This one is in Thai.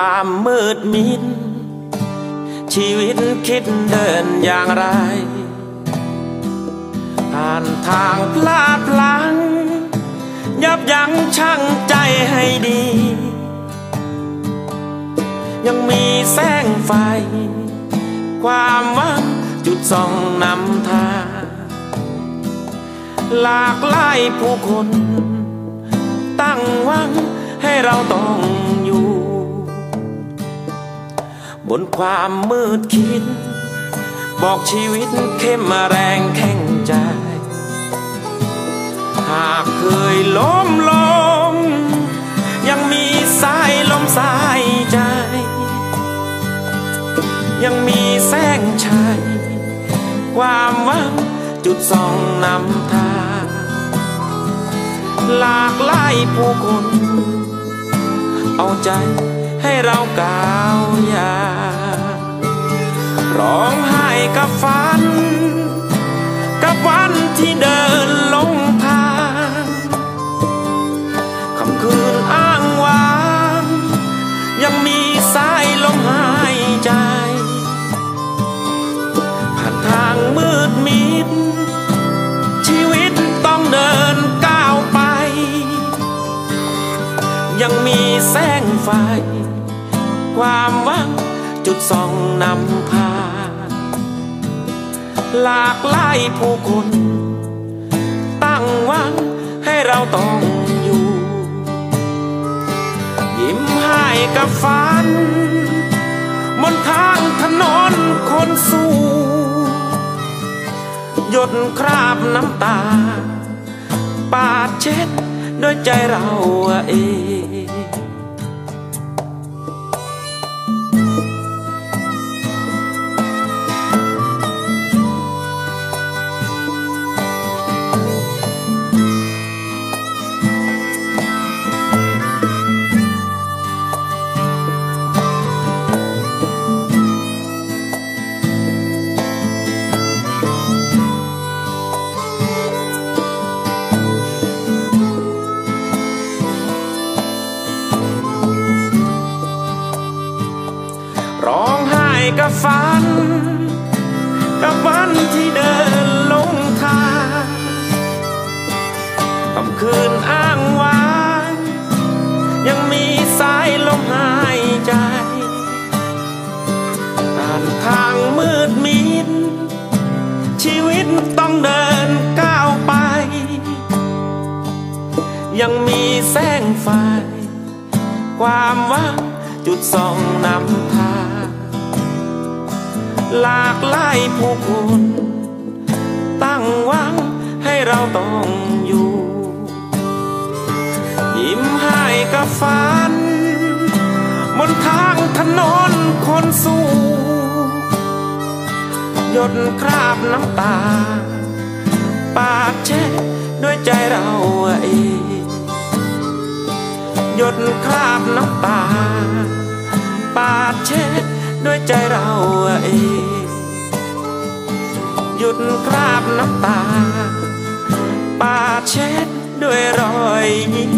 ความมืดมิด ชีวิตคิดเดินอย่างไร ผ่านทางพลาดพลังยับยั้งชั่งใจให้ดี ยังมีแสงไฟ ความหวังจุดส่องนำทางหลากหลายผู้คน ตั้งหวังให้เราต้อง บนความมืดคิด บอกชีวิตเข้มแรงแข็งใจ หากเคยล้มลงยังมีสายลมสายใจ ยังมีแสงชัยความหวังจุดส่องนำทางหลากหลายผู้คน เอาใจให้เราก้าวยา ฝัน กับวันที่เดินลงทางคำคืนอ้างว้าง ยังมีสายลมหายใจ ผ่านทางมืดมิด ชีวิตต้องเดินก้าวไป ยังมีแสงไฟ ความหวังจุดส่องนำพา หลากหลายผู้คน ตั้งหวังให้เราต้องอยู่ ยิ้มให้กับฝันบนทางถนนคนสู้หยดคราบน้ำตา ปาดเช็ดด้วยใจเราเอง กับฝัน กับวันที่เดินลงทางค่ำคืนอ้างว้าง ยังมีสายลมหายใจผ่านทางมืดมิด ชีวิตต้องเดินก้าวไป ยังมีแสงไฟ ความวังจุดส่องนำทาง หลากหลายผู้คนตั้งหวังให้เราต้องอยู่ ยิ้มให้กับฝัน บนทางถนนคนสู้หยดคราบน้ำตา ปาดเช็ดด้วยใจเราเองหยดคราบน้ำตา ด้วยใจเราเอง หยุดคราบน้ำตา ปาเช็ดด้วยรอยยิ้ม